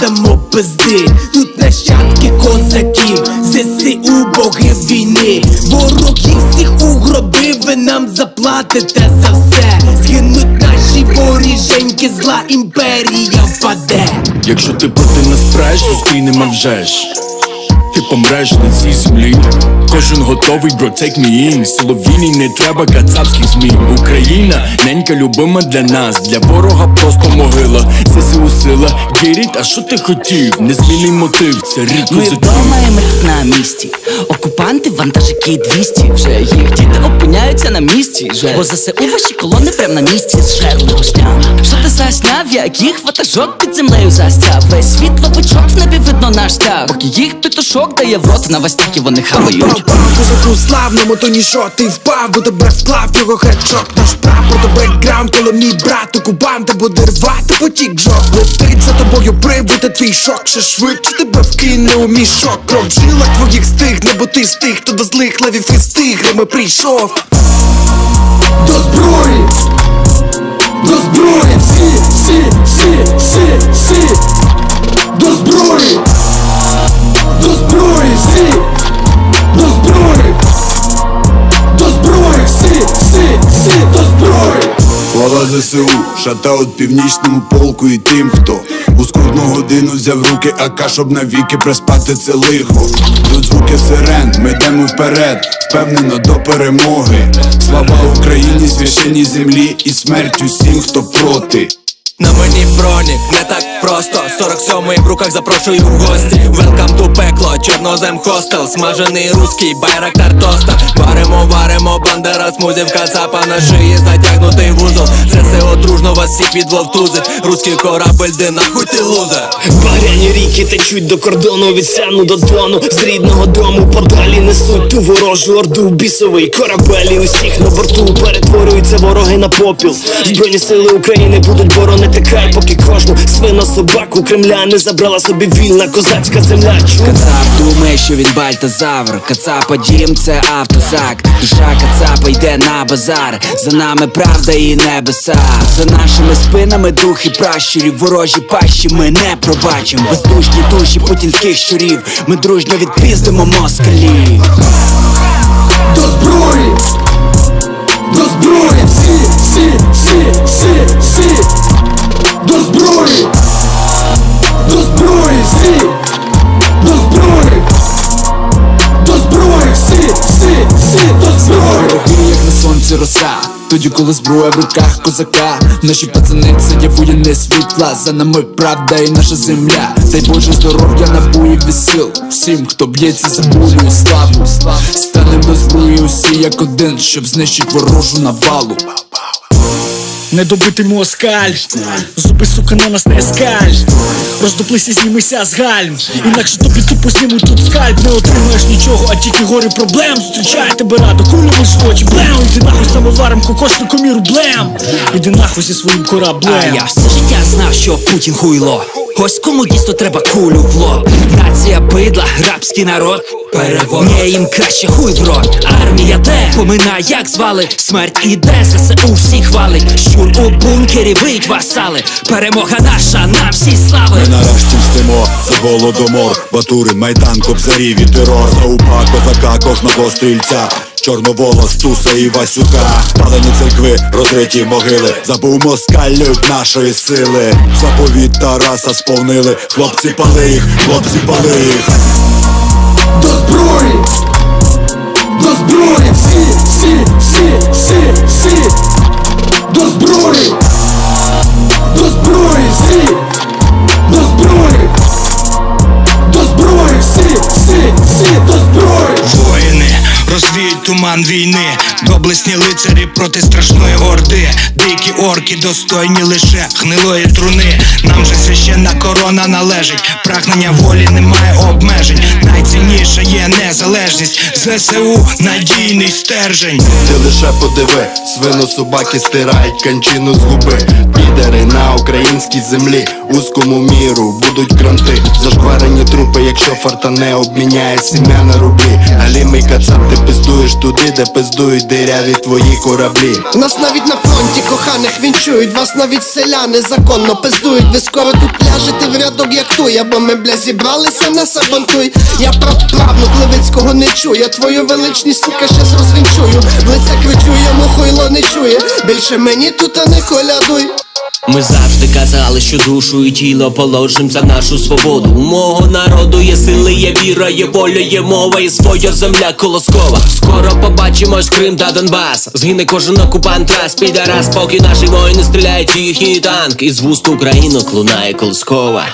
дамо пизди. Тут нащадки козаків, ЗСУ боги війни. ворогів всіх у гроби, ви нам заплатите за все. Згинуть наші воріженьки, зла імперія впаде. Якщо ти проти нас преш, зустрінемо вже ж помреш на цій землі Кожен готовий, бро, take me in Село не треба кацапських змін Україна, ненька любима для нас Для ворога просто могила ЗСУ сила, гіріть, а що ти хотів? Незмінний мотив, це рік Ми вдома і ми на місці. Окупанти, вантажики 200 Вже їх діти опиняються на місці. Вже бо ЗСУ ваші колони прям на місці зжерли гостям. Що ти засняв, як їх ватажок під землею застяв. Весь світло бичок в небі видно наш стяг. Поки їх петушок дає в рот на востях і вони хавають. Козаку славному, то ніщо ти впав, бо тебе склав його хедшот Наш прапор то бекграунд, коли мій брат окупанта буде рвати потік джок Летить за тобою прибути твій шок, ще швидше тебе вкине у мішок Кров в жилах твоїх стигне, бо ти з тих, хто до злих левів із тиграми прийшов До зброї! До зброї! Слава ЗСУ, шатаут північному полку і тим, хто у скрутну годину взяв руки АК, щоб навіки приспати це лихо. Тут звуки сирен, ми йдемо вперед, впевнено до перемоги. Слава Україні, священній землі і смерть усім, хто проти. На мені бронік, не так просто. 47-й в руках запрошую в гості. Welcome to пекло, чорнозем хостел. Смажений руський байрактар тоста. Варимо, варимо, бандера смузів Кацапа на шиї затягнутий вузол. ЗСО дружно вас всіх відвовтузить Руський корабель, де нахуй ти лузер? Багряні ріки течуть до кордону від сяну до дону З рідного дому подалі несуть ту ворожу орду. Бісовий корабель і усіх на борту. Перетворюються вороги на попіл. Збройні сили України будуть боронити край, поки кожну свину собаку Кремля не забрала собі вільна козацька земля? Кацап думає, що він бальтазавр Кацапа дім це автозак Душа кацапа йде на базар За нами правда і небеса За нашими спинами духи пращурів Ворожі пащі ми не пробачимо Бездушні душі путінських щурів Ми дружньо відпіздимо москалів До зброї! До зброї! Всі! Всі! Всі! Всі! Всі! До зброї! До зброї! Всі! До зброї! До зброї! Всі! Всі! Всі! До зброї! Вороги, як на сонці роса Тоді, коли зброя в руках козака Наші пацани це є воєнне світла За нами правда і наша земля Дай Боже здоров'я набуїв і сил Всім, хто б'ється за волю і славу Станем до зброї усі як один Щоб знищить ворожу навалу Недобитий москаль Зуби, сука, на нас не скаль. Роздуплися, знімися з гальм. Інакше тобі тупо знімуть тут скальп. Не отримаєш нічого, а тільки гори проблем. Зустрічає тебе радо, кулями ж очі Блем, іди нахуй самоваром, кокошнику міру блем. Іди нахуй зі своїм кораблем. А я все життя знав, що Путін хуйло Ось кому дійсно треба кулю в лоб. Нація бидла, рабський народ. Переворот. Ні, їм краще хуй в рот. Армія де? Помина, як звали? Смерть іде, ЗСУ всі хвалить Щур у бункері, вить васали. Перемога наша, нам всі слави. Ми нарешті мстимо за голодомор, Батурин, Майдан, Кобзарів і терор За упа козака, кожного стрільця Чорноволос, Туса і Васюка. Палені церкви, розриті могили. Забув москалів нашої сили. Заповіт Тараса сповнили. Хлопці пали їх, хлопці пали їх. До зброї! До зброї! Розвіють туман війни, доблесні лицарі проти страшної орди, дикі орки, достойні лише гнилої труни. Нам же священна корона належить, прагнення волі немає обмежень. Найцінніша є незалежність, ЗСУ надійний стержень. Ти лише подиви, свино собаки стирають канчину з губи. Підери на українській землі, узкому міру будуть гранти. Зашкварені трупи, якщо фарта не обміняє сім'я на рублі. Галімий кацап, ти пиздуєш туди, де пиздують диряві твої кораблі. Нас навіть на фронті коханих вінчують, вас навіть селяни законно пиздують. Ви скоро тут ляжете в рядок, як туй, або ми бля зібралися на сабантуй. Я правнук Левицького не чую, твою величність, сука, щас розвінчую. В лице кричу, йому хуйло не чує. Більше мені тут а не колядуй. Ми завжди казали, що душу і тіло положим за нашу свободу. У мого народу є сили, є віра, є воля, є мова, і своя земля колоскова. Скоро побачимось Крим та Донбас. Згине кожен окупант раз підарас, поки наші воїни стріляють їхній танк. І з вуст Українок лунає колоскова.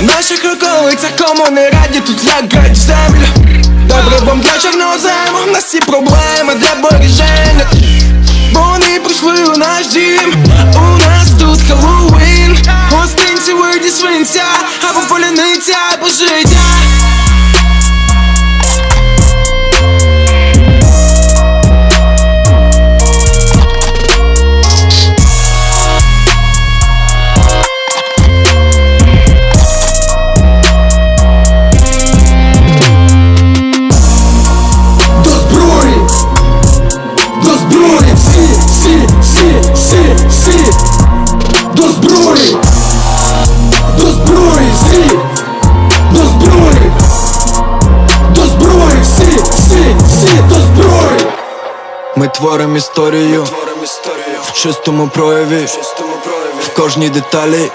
На наших околицях кому не раді тут лягають в землю. Добре вам для чорнозему, в нас всі проблеми для береження. Бо вони прийшли у наш дім, Ми творимо історію в чистому прояві, в кожній деталі,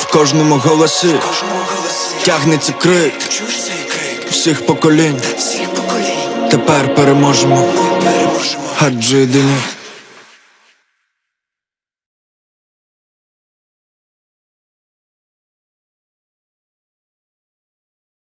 в кожному голосі, тягнеться крик всіх поколінь. Тепер переможемо, адже єдині